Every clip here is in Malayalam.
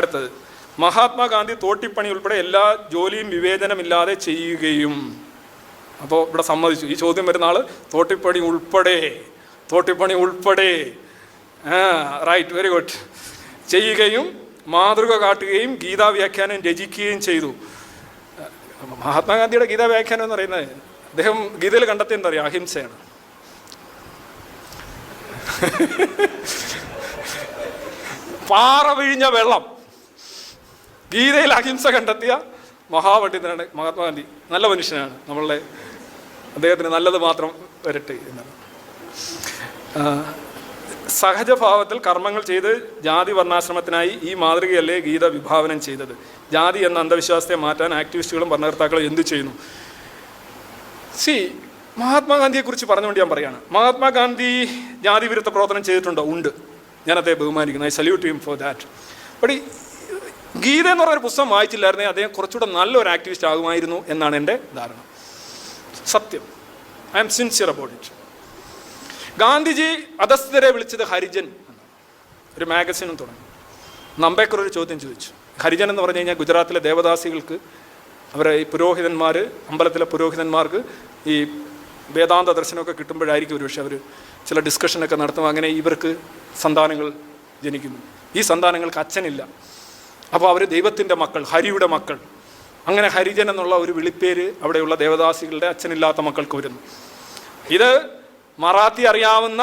അടുത്തത്. മഹാത്മാഗാന്ധി തോട്ടിപ്പണി ഉൾപ്പെടെ എല്ലാ ജോലിയും വിവേചനമില്ലാതെ ചെയ്യുകയും. അപ്പോൾ ഇവിടെ സമ്മതിച്ചു. ഈ ചോദ്യം വരുന്ന ആൾ തോട്ടിപ്പണി ഉൾപ്പെടെ തോട്ടിപ്പണി ഉൾപ്പെടെ. റൈറ്റ് വെരി ഗുഡ് ചെയ്യുകയും മാതൃക കാട്ടുകയും ഗീതാ വ്യാഖ്യാനം രചിക്കുകയും ചെയ്തു. മഹാത്മാഗാന്ധിയുടെ ഗീതാ വ്യാഖ്യാനം എന്ന് പറയുന്നത് അദ്ദേഹം ഗീതയിൽ കണ്ടെത്തി എന്താ പറയുക അഹിംസയാണ്. പാറ വിഴിഞ്ഞ വെള്ളം. ഗീതയിൽ അഹിംസ കണ്ടെത്തിയ മഹാപണ്ഡിതനാണ് മഹാത്മാഗാന്ധി. നല്ല മനുഷ്യനാണ്. നമ്മളുടെ അദ്ദേഹത്തിന് നല്ലത് മാത്രം വരട്ടെ എന്നാണ്. സഹജഭാവത്തിൽ കർമ്മങ്ങൾ ചെയ്ത് ജാതി വർണാശ്രമത്തിനായി ഈ മാതൃകയല്ലേ ഗീത വിഭാവനം ചെയ്തത്. ജാതി എന്ന അന്ധവിശ്വാസത്തെ മാറ്റാൻ ആക്ടിവിസ്റ്റുകളും ഭരണകർത്താക്കളും എന്തു ചെയ്യുന്നു? സി മഹാത്മാഗാന്ധിയെക്കുറിച്ച് പറഞ്ഞുകൊണ്ട് ഞാൻ പറയാണ്. മഹാത്മാഗാന്ധി ജാതി വിരുദ്ധ പ്രവർത്തനം ചെയ്തിട്ടുണ്ടോ? ഉണ്ട്. ഞാൻ അദ്ദേഹത്തെ ബഹുമാനിക്കുന്നു. I salute him for that. But Gita എന്ന് പറഞ്ഞൊരു പുസ്തകം വായിച്ചില്ലായിരുന്നെങ്കിൽ അദ്ദേഹം കുറച്ചുകൂടെ നല്ലൊരു ആക്ടിവിസ്റ്റ് ആകുമായിരുന്നു എന്നാണ് എന്റെ ധാരണ. സത്യം. I am sincere about it Gandhiji അധസ്ഥരെ വിളിച്ചത് ഹരിജൻ ഒരു മാഗസിനും തുടങ്ങി. നമ്പേക്കർ ഒരു ചോദ്യം ചോദിച്ചു. ഹരിജൻ എന്ന് പറഞ്ഞു കഴിഞ്ഞാൽ ഗുജറാത്തിലെ ദേവദാസികൾക്ക് അവരെ ഈ പുരോഹിതന്മാർ അമ്പലത്തിലെ പുരോഹിതന്മാർക്ക് ഈ വേദാന്ത ദർശനമൊക്കെ കിട്ടുമ്പോഴായിരിക്കും ഒരു പക്ഷേ അവർ ചില ഡിസ്കഷനൊക്കെ നടത്തും അങ്ങനെ ഇവർക്ക് സന്താനങ്ങൾ ജനിക്കുന്നു. ഈ സന്താനങ്ങൾക്ക് അച്ഛനില്ല. അപ്പോൾ അവർ ദൈവത്തിന്റെ മക്കൾ ഹരിയുടെ മക്കൾ. അങ്ങനെ ഹരിജൻ എന്നുള്ള ഒരു വിളിപ്പേര് അവിടെയുള്ള ദേവദാസികളുടെ അച്ഛനില്ലാത്ത മക്കൾക്ക് വരുന്നു. ഇത് മറാത്തി അറിയാവുന്ന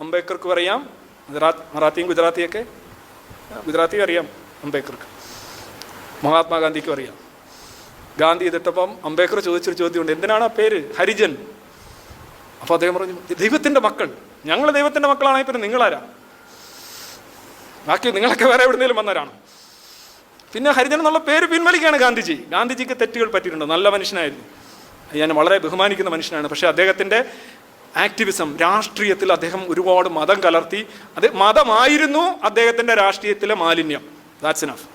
അംബേദ്കർക്കും അറിയാം ഗുജറാത്ത് മറാത്തിയും ഗുജറാത്തിയൊക്കെ? ഗുജറാത്തി അറിയാം അംബേദ്കർക്ക്. മഹാത്മാഗാന്ധിക്കും അറിയാം. ഗാന്ധി ഇതിട്ടപ്പം അംബേദ്കർ ചോദിച്ചൊരു ചോദ്യമുണ്ട് എന്തിനാണ് ആ പേര്? ഹരിജൻ. അപ്പോൾ അദ്ദേഹം പറഞ്ഞു ദൈവത്തിന്റെ മക്കൾ. ഞങ്ങൾ ദൈവത്തിന്റെ മക്കളാണെങ്കിൽ പിന്നെ നിങ്ങളാരാ? ബാക്കി നിങ്ങളൊക്കെ വേറെ എവിടുന്നേലും വന്നവരാണ്? പിന്നെ ഹരിജൻ എന്നുള്ള പേര് പിൻവലിക്കുകയാണ് ഗാന്ധിജി. ഗാന്ധിജിക്ക് തെറ്റുകൾ പറ്റിയിട്ടുണ്ട്. നല്ല മനുഷ്യനായിരുന്നു. ഞാൻ വളരെ ബഹുമാനിക്കുന്ന മനുഷ്യനാണ്. പക്ഷേ അദ്ദേഹത്തിന്റെ ആക്ടിവിസം രാഷ്ട്രീയത്തിൽ അദ്ദേഹം ഒരുപാട് മതം കലർത്തി. അത് മതമായിരുന്നു അദ്ദേഹത്തിന്റെ രാഷ്ട്രീയത്തിലെ മാലിന്യം. That's enough